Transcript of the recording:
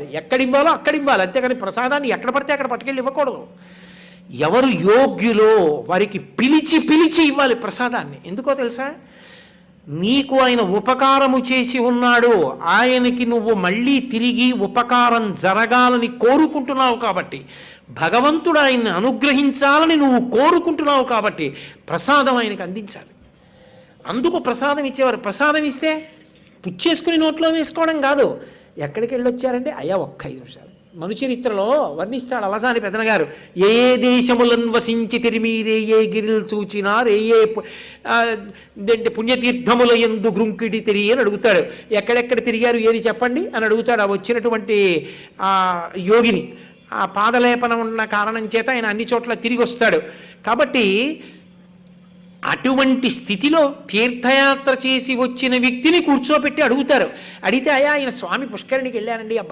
ఇవ్వాలి. ఎక్కడివ్వాలో ఇవ్వాలో అక్కడ అంతేగాని ప్రసాదాన్ని ఎక్కడ పడితే అక్కడ పట్టుకెళ్ళి ఇవ్వకూడదు. ఎవరు యోగ్యులో వారికి పిలిచి పిలిచి ఇవ్వాలి ప్రసాదాన్ని. ఎందుకో తెలుసా? నీకు ఆయన ఉపకారము చేసి ఉన్నాడు. ఆయనకి నువ్వు మళ్ళీ తిరిగి ఉపకారం జరగాలని కోరుకుంటున్నావు కాబట్టి భగవంతుడు ఆయన్ని అనుగ్రహించాలని నువ్వు కోరుకుంటున్నావు కాబట్టి ప్రసాదం ఆయనకి అందించాలి. అందుకు ప్రసాదం ఇచ్చేవారు. ప్రసాదం ఇస్తే పుచ్చేసుకుని నోట్లో వేసుకోవడం కాదు. ఎక్కడికి వెళ్ళొచ్చారండి అయ్యా ఒక్క ఐదు నిమిషాలు. మనుచరిత్రలో వర్ణిస్తాడు అలసాని పెదనగారు. ఏ దేశములను వసించి తిరిమీరే ఏ గిరిలు చూచినారు ఏ ఏ పుణ్యతీర్థముల ఎందు గ్రుంకిడి తిరిగి అని అడుగుతాడు. ఎక్కడెక్కడ తిరిగారు ఏది చెప్పండి? అని అడుగుతాడు ఆ వచ్చినటువంటి ఆ యోగిని. ఆ పాదలేపనం ఉన్న కారణం చేత ఆయన అన్ని చోట్ల తిరిగి వస్తాడు. కాబట్టి అటువంటి స్థితిలో తీర్థయాత్ర చేసి వచ్చిన వ్యక్తిని కూర్చోపెట్టి అడుగుతారు. అడిగితే అయా ఆయన స్వామి పుష్కరిణికి వెళ్ళానండి ఆ